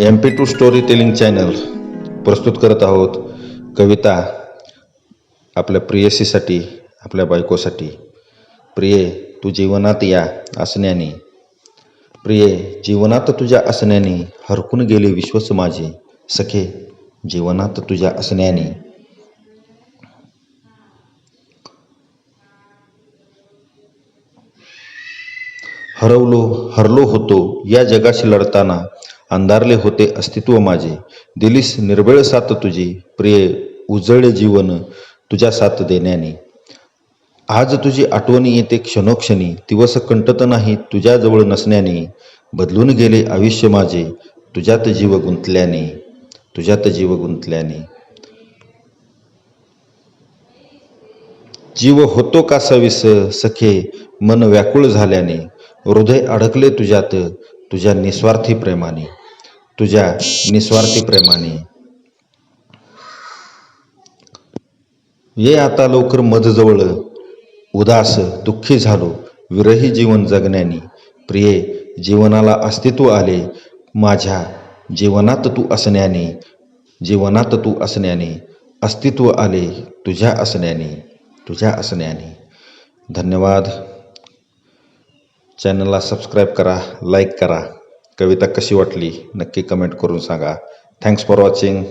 M P two story telling channel प्रस्तुत करत आहोत कविता आपल्या प्रियसीसाठी आपल्या बायकोसाठी. प्रिये तू जीवनात या असण्याने. प्रिये जीवनात तुझ्या असण्याने हरकून गेले विश्वस माझे. सखे जीवनात तुझ्या असण्याने. हरवलो हरलो होतो या जगाशी लढताना. अंधारले होते अस्तित्व माझे. दिलीस निर्भळ साथ तुझी. प्रिय उजळे जीवन तुझ्या साथ देण्याने. आज तुझी आठवणी येते क्षणोक्षणी. दिवस कंटत नाही तुझ्याजवळ नसण्याने. बदलून गेले आयुष्य माझे. तुझ्यात जीव गुंतल्याने. तुझ्यात जीव गुंतल्याने. जीव होतो का सविस सखे? मन व्याकुळ झाल्याने. हृदय अडकले तुझ्यात. तुझ्या निस्वार्थी प्रेमाने. तुझ्या निस्वार्थी प्रेमाने ये आता लवकर मधजवळ उदास दुःखी झालो विरही जीवन जगण्याने. प्रिये जीवनाला अस्तित्व आले माझ्या जीवनात तू असण्याने जीवनात तू असण्याने अस्तित्व आले तुझ्या असण्याने तुझ्या असण्याने. धन्यवाद. चॅनलला सबस्क्राईब करा लाईक करा. कविता कशी वाटली नक्की कमेंट करून सांगा. Thanks for watching